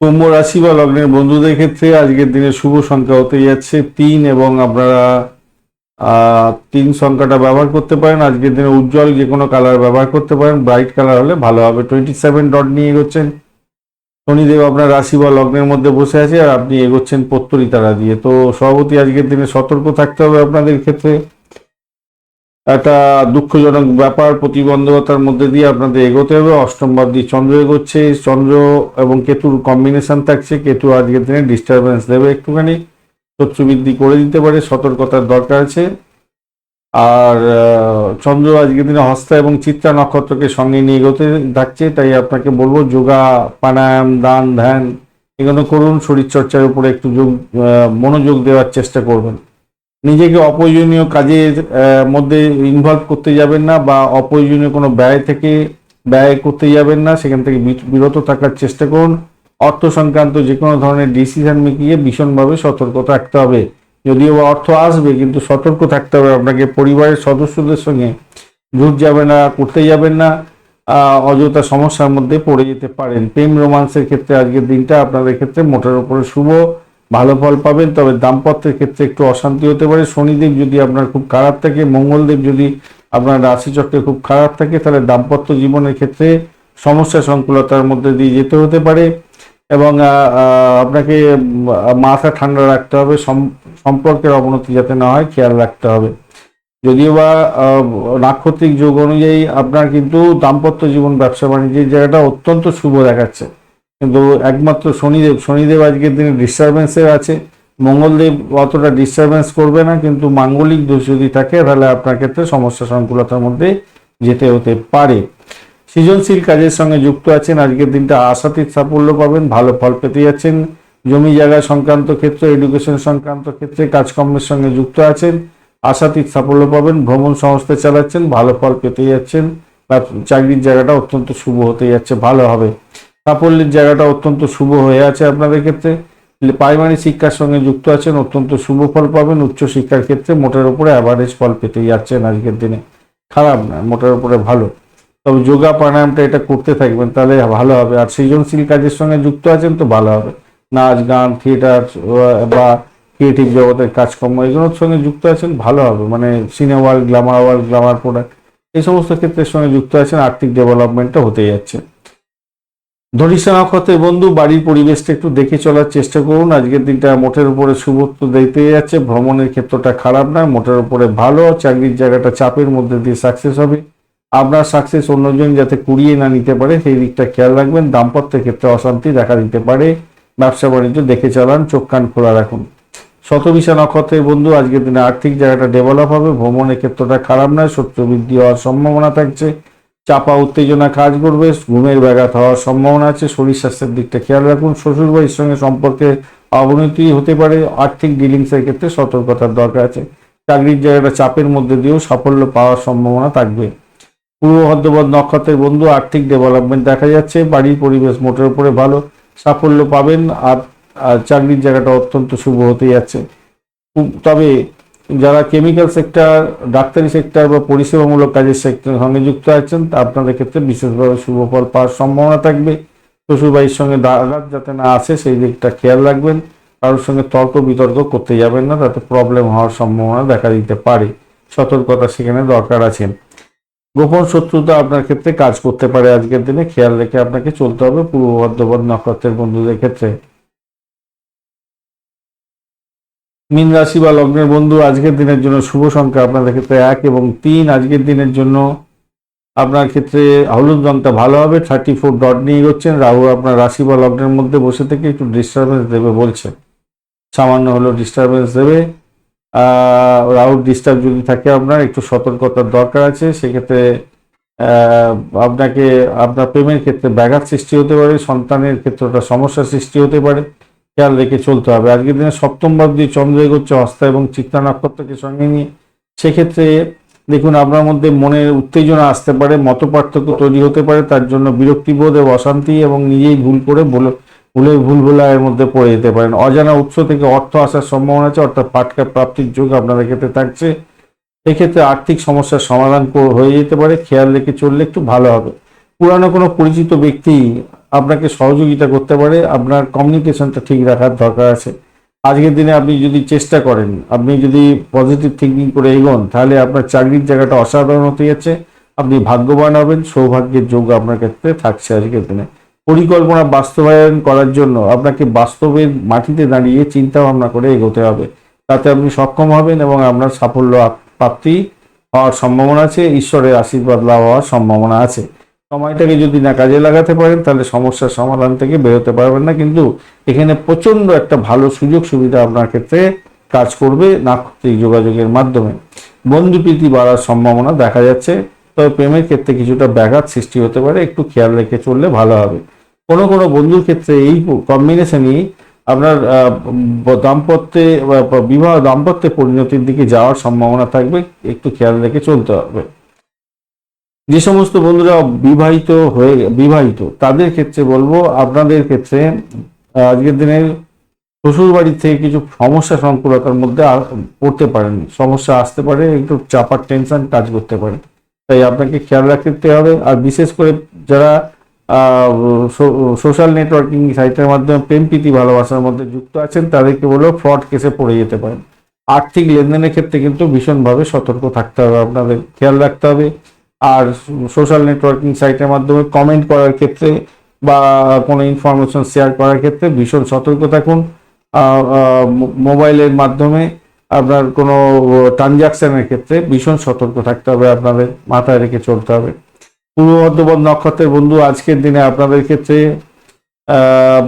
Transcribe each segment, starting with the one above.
কুম্ভ রাশি বা লগ্নের বন্ধুদের ক্ষেত্রে আজকের দিনে শুভ সংখ্যা হতে যাচ্ছে তিন এবং আপনারা তিন সংখ্যাটা ব্যবহার করতে পারেন। আজকের দিনে উজ্জ্বল যে কোনো কালার ব্যবহার করতে পারেন। ব্রাইট কালার হলে ভালো হবে। টোয়েন্টি সেভেন ডট নিয়ে এগোচ্ছেন। শনিদেব আপনার রাশি বা লগ্নের মধ্যে বসে আছে আর আপনি এগোচ্ছেন পত্তরি তারা দিয়ে। তো সভাপতি, আজকের দিনে সতর্ক থাকতে হবে আপনাদের ক্ষেত্রে। একটা দুঃখজনক ব্যাপার, প্রতিবন্ধকতার মধ্যে দিয়ে আপনাদের এগোতে হবে। অষ্টম ভাবদি চন্দ্র এগোচ্ছে। চন্দ্র এবং কেতুর কম্বিনেশন থাকছে। কেতু আজকের দিনে ডিস্টারবেন্স দেবে একটুখানি। শত্রু বৃদ্ধি করে দিতে পারে, সতর্কতার দরকার আছে। আর চন্দ্র আজকের দিনে হস্তা এবং চিত্রা নক্ষত্রকে সঙ্গে নিয়ে এগোতে থাকছে। তাই আপনাকে বলব, যোগা, প্রাণায়াম, দান, ধ্যান এগুলো করুন। শরীরচর্চার উপরে একটু যোগ মনোযোগ দেওয়ার চেষ্টা করবেন। নিজেকে অপ্রয়োজনীয় কাজের মধ্যে ইনভলভ করতে যাবেন না বা অপ্রয়োজনীয় কোনো ব্যয় থেকে ব্যয় করতে যাবেন না, সেখান থেকে বিরত থাকার চেষ্টা করুন। অর্থ সংক্রান্ত যে কোনো ধরনের ডিসিশন মেকিংয়ে ভীষণভাবে সতর্ক থাকতে হবে। যদিও বা অর্থ আসবে, কিন্তু সতর্ক থাকতে হবে। আপনাকে পরিবারের সদস্যদের সঙ্গে ঝুট যাবে না, করতে যাবেন না। অযথা সমস্যার মধ্যে পড়ে যেতে পারেন। প্রেম রোমান্সের ক্ষেত্রে আজকের দিনটা আপনাদের ক্ষেত্রে মোটার উপরে শুভ। ভালো ফল পাবেন, তবে দাম্পত্যের ক্ষেত্রে একটু অশান্তি হতে পারে। শনিদেব যদি আপনার খুব খারাপ থাকে, মঙ্গলদেব যদি আপনার রাশিচক্রে খুব খারাপ থাকে, তাহলে দাম্পত্য জীবনের ক্ষেত্রে সমস্যা সংকুলতার মধ্যে দিয়ে যেতে হতে পারে। এবং আপনাকে মাথা ঠান্ডা রাখতে হবে সম্পর্কের অবনতি যাতে না হয়, খেয়াল রাখতে হবে। যদিও বা নাক্ষত্রিক যোগ অনুযায়ী আপনার কিন্তু দাম্পত্য জীবন, ব্যবসা, বাণিজ্যের জায়গাটা অত্যন্ত শুভ দেখাচ্ছে। কিন্তু একমাত্র শনিদেব শনিদেব আজকের দিনে ডিস্টারবেন্সের আছে। মঙ্গলদেব অতটা ডিস্টারবেন্স করবে না, কিন্তু মাঙ্গলিক দোষ যদি থাকে, তাহলে আপনার ক্ষেত্রে সমস্যা সংকুলতার মধ্যে যেতে হতে পারে। সৃজনশীল কাজের সঙ্গে যুক্ত আছেন, আজকের দিনটা আশাতীত সাফল্য পাবেন, ভালো ফল পেতে যাচ্ছেন। জমি জায়গা সংক্রান্ত ক্ষেত্রে এডুকেশন সংক্রান্ত ক্ষেত্রে কাজকর্মের সঙ্গে যুক্ত আছেন, আশাতীত সাফল্য পাবেন, ভ্রমণ সংস্থা চালাচ্ছেন, ভালো ফল পেতে যাচ্ছেন, বা চাকরির জায়গাটা অত্যন্ত শুভ হতে যাচ্ছে, ভালো হবে। সাফল্যের জায়গাটা অত্যন্ত শুভ হয়ে আছে আপনাদের ক্ষেত্রে। প্রাইমারি শিক্ষার সঙ্গে যুক্ত আছেন, অত্যন্ত শুভ ফল পাবেন। উচ্চ শিক্ষার ক্ষেত্রে মোটের উপরে অ্যাভারেজ ফল পেতে যাচ্ছেন আজকের দিনে। খারাপ না, মোটের উপরে ভালো। তবে যোগা প্রাণায়ামটা এটা করতে থাকবেন, তাহলে ভালো হবে। আর সৃজনশীল কাজের সঙ্গে যুক্ত আছেন তো ভালো হবে। নাচ, গান, থিয়েটার, বা ক্রিয়েটিভ জগতের কাজকর্ম, এগুলোর সঙ্গে যুক্ত আছেন, ভালো হবে। মানে cinema world glamour world glamour product, এই সমস্ত ক্ষেত্রের সঙ্গে যুক্ত আছেন, আর্থিক ডেভেলপমেন্টটা হতে যাচ্ছে। ধরিষা নক্ষত্রের বন্ধু, বাড়ির পরিবেশটা একটু দেখে চলার চেষ্টা করুন। আজকের দিনটা মোটের উপরে শুভত্ব দিতে যাচ্ছে। ভ্রমণের ক্ষেত্রটা খারাপ না মোটের উপরে ভালো। চাকরির জায়গাটা চাপের মধ্যে দিয়ে সাকসেস হবে। আপনার সাকসেস অন্যজন যাতে কুড়িয়ে না নিতে পারে, সেই দিকটা খেয়াল রাখবেন। দাম্পত্যের ক্ষেত্রে অশান্তি দেখা দিতে পারে। ব্যবসা বাণিজ্য দেখে চালান, চোখ কান খোলা রাখুন। শতবিশা নক্ষত্রের বন্ধু, আজকের দিনে আর্থিক জায়গাটা ডেভেলপ হবে। ভ্রমণের ক্ষেত্রটা খারাপ নয়, শত্রু বৃদ্ধি হওয়ার সম্ভাবনা থাকছে। চাপা, উত্তেজনা কাজ করবে। ঘুমের ব্যাঘাত হওয়ার সম্ভাবনা আছে। শরীর স্বাস্থ্যের দিকটা খেয়াল রাখুন। শ্বশুর বাড়ির সঙ্গে সম্পর্কে অবনতি হতে পারে। আর্থিক ডিলিংসের ক্ষেত্রে সতর্কতার দরকার আছে। চাকরির জায়গাটা চাপের মধ্যে দিয়েও সাফল্য পাওয়ার সম্ভাবনা থাকবে। পূর্ব ভদ্রপদ নক্ষত্রের বন্ধু, আর্থিক ডেভেলপমেন্ট দেখা যাচ্ছে। বাড়ির পরিবেশ মোটের উপরে ভালো। সাফল্য পাবেন। আর চাকরির জায়গাটা অত্যন্ত শুভ হতে যাচ্ছে। তবে যারা কেমিক্যাল সেক্টর ডাক্তারি সেক্টর বা পরিষেবামূলক কাজের সেক্টরের সঙ্গে যুক্ত আছেন, তা আপনাদের ক্ষেত্রে বিশেষভাবে শুভ ফল পাওয়ার সম্ভাবনা থাকবে। শ্বশুরবাড়ির সঙ্গে আঘাত যাতে না আসে, সেই দিকটা খেয়াল রাখবেন। কারোর সঙ্গে তর্ক বিতর্ক করতে যাবেন না, তাতে প্রবলেম হওয়ার সম্ভাবনা দেখা দিতে পারে। সতর্কতা সেখানে দরকার আছে। গোপন শত্রুতা আপনার ক্ষেত্রে কাজ করতে পারে আজকের দিনে। খেয়াল রেখে আপনাকে চলতে হবে পূর্ব বর্ধমান নক্ষত্রের বন্ধুদের ক্ষেত্রে। মীন রাশি বা লগ্নের বন্ধু, আজকের দিনের জন্য শুভ সংখ্যা আপনাদের ক্ষেত্রে এক এবং তিন। আজকের দিনের জন্য আপনার ক্ষেত্রে হলুদ রংটা ভালো হবে। থার্টি ফোর ডট নিয়ে এগোচ্ছেন। রাহু আপনার রাশি বা লগ্নের মধ্যে বসে থেকে একটু ডিস্টারবেন্স দেবে বলছে সামান্য হলেও ডিস্টারবেন্স দেবে। রাহুর ডিস্টার্ব যদি থাকে আপনার, একটু সতর্কতার দরকার আছে। সেক্ষেত্রে আপনাকে, আপনার প্রেমের ক্ষেত্রে ব্যাঘাত সৃষ্টি হতে পারে, সন্তানের ক্ষেত্রে ওটা সমস্যা সৃষ্টি হতে পারে। খেয়াল রেখে চলতে হবে। আজকের দিনে সপ্তম ভাব দিয়ে চন্দ্র এগোচ্ছে হস্তা এবং চিত্তা নক্ষত্রকে সঙ্গে নিয়ে সেক্ষেত্রে দেখুন, আপনার মধ্যে মনের উত্তেজনা আসতে পারে মত পার্থক্য তৈরি হতে পারে, তার জন্য বিরক্তিবোধ এবং অশান্তি এবং নিজেই ভুল করে ভুলে ভুল ভুলায়ের মধ্যে পড়ে যেতে পারেন। অজানা উৎস থেকে অর্থ আসার সম্ভাবনা আছে, অর্থাৎ পাটকা প্রাপ্তির যোগ আপনাদের ক্ষেত্রে থাকছে। এক্ষেত্রে আর্থিক সমস্যার সমাধান হয়ে যেতে পারে, খেয়াল রেখে চললে একটু ভালো হবে। পুরানো কোনো পরিচিত ব্যক্তি আপনাকে সহযোগিতা করতে পারে, আপনার কমিউনিকেশনটা ঠিক রাখার দরকার আছে। আজকের দিনে আপনি যদি চেষ্টা করেন, আপনি যদি পজিটিভ থিঙ্কিং করে এগোন, তাহলে আপনার চাকরির জায়গাটা অসাধারণ হতে যাচ্ছে। আপনি ভাগ্যবান হবেন, সৌভাগ্যের যোগ আপনার ক্ষেত্রে থাকছে আজকের দিনে। পরিকল্পনা বাস্তবায়ন করার জন্য আপনাকে বাস্তবের মাটিতে দাঁড়িয়ে চিন্তা ভাবনা করে এগোতে হবে। তাতে আপনি সক্ষম হবেন এবং আপনার সাফল্য প্রাপ্তি হওয়ার সম্ভাবনা আছে, ঈশ্বরের আশীর্বাদ লাভ হওয়ার সম্ভাবনা আছে। সময়টাকে যদি না কাজে লাগাতে পারেন, তাহলে সমস্যার সমাধান থেকে বেরোতে পারবেন না। কিন্তু এখানে প্রচণ্ড একটা ভালো সুযোগ সুবিধা আপনার ক্ষেত্রে কাজ করবে নাক্ষত্রিক যোগাযোগের মাধ্যমে। বন্ধুপ্রীতি বাড়ার সম্ভাবনা দেখা যাচ্ছে, তবে প্রেমের ক্ষেত্রে কিছুটা ব্যাঘাত সৃষ্টি হতে পারে। একটু খেয়াল রেখে চললে ভালো হবে। কোনো কোনো বন্ধুর ক্ষেত্রে এই কম্বিনেশনই আপনার দাম্পত্যে বিবাহ দাম্পত্যে পরিণতির দিকে যাওয়ার সম্ভাবনা থাকবে। একটু খেয়াল রেখে চলতে হবে। যে সমস্ত বন্ধুরা বিবাহিত হয়ে, বিবাহিত, তাদের ক্ষেত্রে বলব, আপনাদের ক্ষেত্রে আজকের দিনে শ্বশুর বাড়ির থেকে কিছু সমস্যা সংকুলতার মধ্যে পড়তে পারেন সমস্যা আসতে পারে, একটু চাপার টেনশন কাজ করতে পারে। তাই আপনাকে খেয়াল রাখতে হবে। আর বিশেষ করে যারা সোশ্যাল নেটওয়ার্কিং সাইটের মাধ্যমে প্রেম প্রীতি ভালোবাসার মধ্যে যুক্ত আছেন, তাদেরকে বলেও ফ্রড কেসে পড়ে যেতে পারেন। আর্থিক লেনদেনের ক্ষেত্রে কিন্তু ভীষণভাবে সতর্ক থাকতে হবে আপনাদের। খেয়াল রাখতে হবে। আর সোশ্যাল নেটওয়ার্কিং সাইটের মাধ্যমে কমেন্ট করার ক্ষেত্রে বা কোনো ইনফরমেশন শেয়ার করার ক্ষেত্রে ভীষণ সতর্ক থাকুন। মোবাইলের মাধ্যমে আপনার কোনো ট্রানজাকশনের ক্ষেত্রে ভীষণ সতর্ক থাকতে হবে, আপনাদের মাথায় রেখে চলতে হবে। পূর্ব বর্ধমান নক্ষত্রের বন্ধু, আজকের দিনে আপনাদের ক্ষেত্রে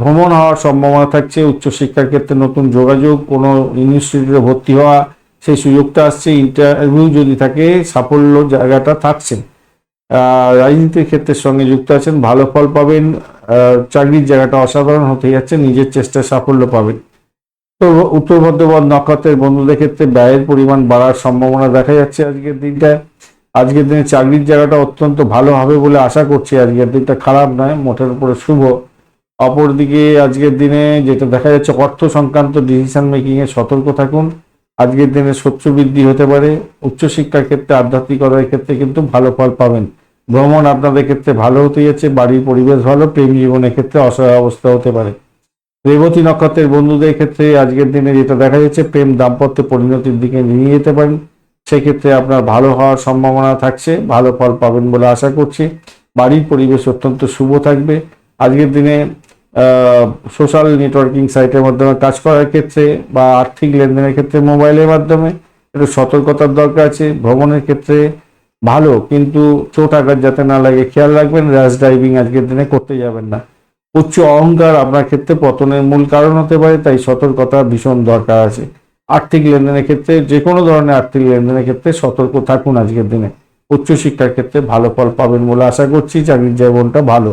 ভ্রমণ হওয়ার সম্ভাবনা থাকছে, উচ্চশিক্ষার ক্ষেত্রে নতুন যোগাযোগ, কোনো ইনস্টিটিউটে ভর্তি হওয়া সেই সুযোগটা আসছে ইন্টারভিউ যদি থাকে সাফল্য জায়গাটা থাকছে রাজনীতির ক্ষেত্রের সঙ্গে যুক্ত আছেন, ভালো ফল পাবেন চাকরির জায়গাটা অসাধারণ হতে যাচ্ছে, নিজের চেষ্টায় সাফল্য পাবেন। তো উত্তর বর্ধমান নক্ষত্রের বন্ধুদের ক্ষেত্রে ব্যয়ের পরিমাণ বাড়ার সম্ভাবনা দেখা যাচ্ছে আজকের দিনটায় আজকের দিনে চাকরির জায়গাটা অত্যন্ত ভালো হবে বলে আশা করছি, আজকের দিনটা খারাপ নয়, মোটের উপরে শুভ। অপরদিকে আজকের দিনে যেটা দেখা যাচ্ছে, অর্থ সংক্রান্ত ডিসিশন মেকিংয়ে সতর্ক থাকুন। আজকের দিনে শত্রু বৃদ্ধি হতে পারে, উচ্চশিক্ষার ক্ষেত্রে, আধ্যাত্মিকতার ক্ষেত্রে কিন্তু ভালো ফল পাবেন। ভ্রমণ আপনাদের ক্ষেত্রে ভালো হতে যাচ্ছে, বাড়ির পরিবেশ ভালো, প্রেম জীবনের ক্ষেত্রে অসহায় অবস্থা হতে পারে। রেবতী নক্ষত্রের বন্ধুদের ক্ষেত্রে আজকের দিনে যেটা দেখা যাচ্ছে, প্রেম দাম্পত্য পরিণতির দিকে নিয়ে যেতে পারেন। সেক্ষেত্রে আপনার ভালো হওয়ার সম্ভাবনা থাকছে, ভালো ফল পাবেন বলে আশা করছি। বাড়ির পরিবেশ অত্যন্ত শুভ থাকবে। আজকের দিনে সোশ্যাল নেটওয়ার্কিং সাইটের মাধ্যমে কাজ করার ক্ষেত্রে বা আর্থিক লেনদেনের ক্ষেত্রে মোবাইলের মাধ্যমে একটু সতর্কতার দরকার আছে, ভ্রমণের ক্ষেত্রে ভালো, কিন্তু চোট আঘাত যাতে না লাগে, খেয়াল রাখবেন র্যাশ ড্রাইভিং আজকের দিনে করতে যাবেন না। উচ্চ অহংকার আপনার ক্ষেত্রে পতনের মূল কারণ হতে পারে, তাই সতর্কতা ভীষণ দরকার আছে। আর্থিক লেনদেনের ক্ষেত্রে যে কোনো ধরনের আর্থিক লেনদেনের ক্ষেত্রে সতর্ক থাকুন আজকের দিনে। উচ্চশিক্ষার ক্ষেত্রে ভালো ফল পাবেন বলে আশা করছি, চাকরির জীবনটা ভালো।